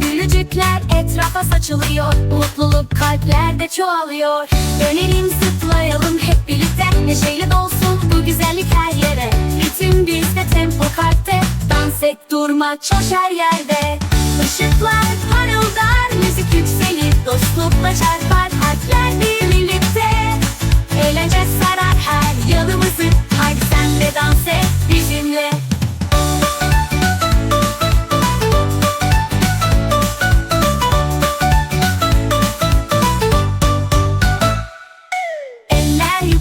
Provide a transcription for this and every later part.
Gülücükler etrafa saçılıyor. Mutluluk kalplerde çoğalıyor. Dönelim zıplayalım hep birlikte. Neşeyle dolsun bu güzellik her yere. Ritim bizde tempo kalpte. Dans et durma çoş her yerde. Işıklar parıldar Müzik yükselir. Dostlukla çarpar Kalpler birlikte. Eğlence sarar her yanımızı. Haydi sen de dans et bizimle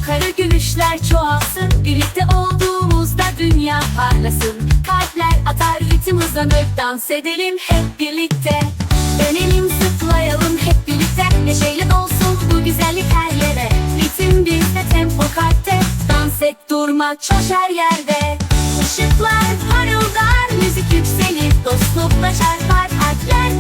Yukarı gülüşler çoğalsın. Birlikte olduğumuzda dünya parlasın. Kalpler atar ritim hızlanır Dans edelim hep birlikte. Dönelim zıplayalım hep birlikte. Neşeyle dolsun bu güzellik her yere. Ritim bizde tempo kalpte. Dans et durma çoş her yerde. Işıklar parıldar Müzik yükselir. Dostlukla çarpar Kalpler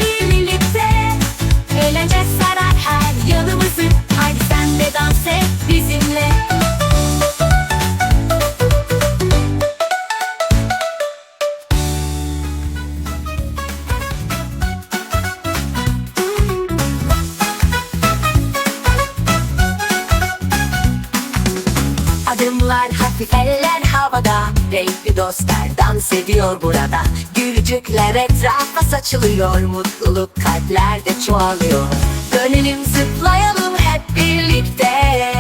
hafif eller havada Renkli dostlar dans ediyor burada. Gülücükler etrafa saçılıyor Mutluluk kalplerde çoğalıyor. Dönelim zıplayalım hep birlikte.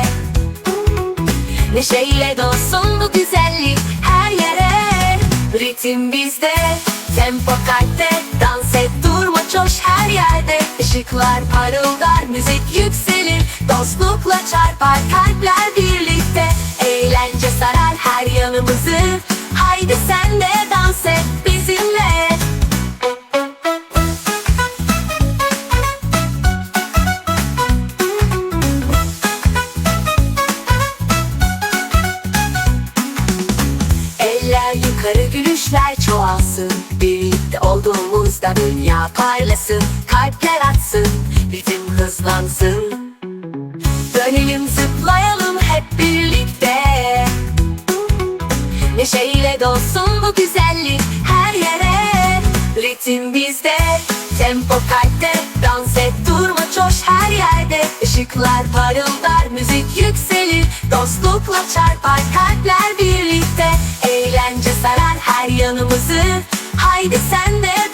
Neşeyle dolsun bu güzellik her yere Ritim bizde, tempo kalpte Dans et durma coş her yerde. Işıklar parıldar, müzik yükselir. Dostlukla çarpar kalpler birlikte. Eğlence sarar her yanımızı. Haydi sen de dans et Olduğumuzda dünya parlasın Kalpler atsın, ritim hızlansın. Dönelim zıplayalım hep birlikte. Neşeyle dolsun bu güzellik her yere. Ritim bizde, tempo kalpte Dans et durma coş her yerde. Işıklar parıldar, müzik yükselir Dostlukla çarpar kalpler birlikte. Eğlence sarar her yanımızı Haydi sen de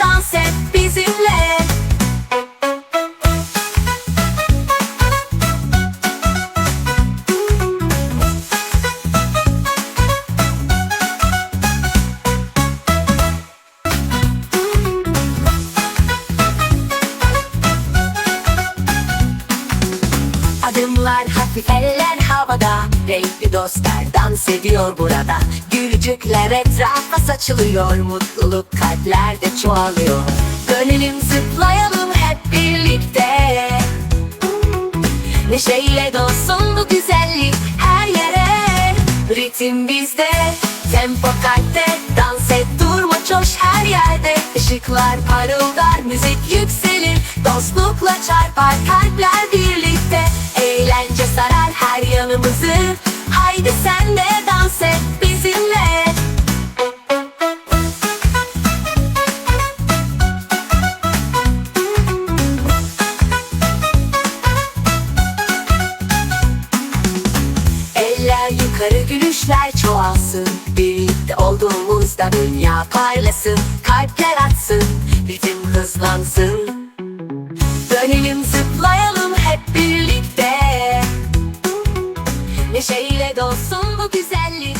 hafif eller havada Renkli dostlar dans ediyor burada. Gülücükler etrafa saçılıyor Mutluluk kalplerde çoğalıyor. Dönelim zıplayalım hep birlikte. Neşeyle dolsun bu güzellik her yere. Ritim bizde, tempo kalpte Dans et durma coş her yerde. Işıklar parıldar, müzik yükselir Dostlukla çarpar kalpler olduğumuzda dünya parlasın Kalpler atsın, ritim hızlansın. Dönelim zıplayalım hep birlikte. Neşeyle dolsun bu güzellik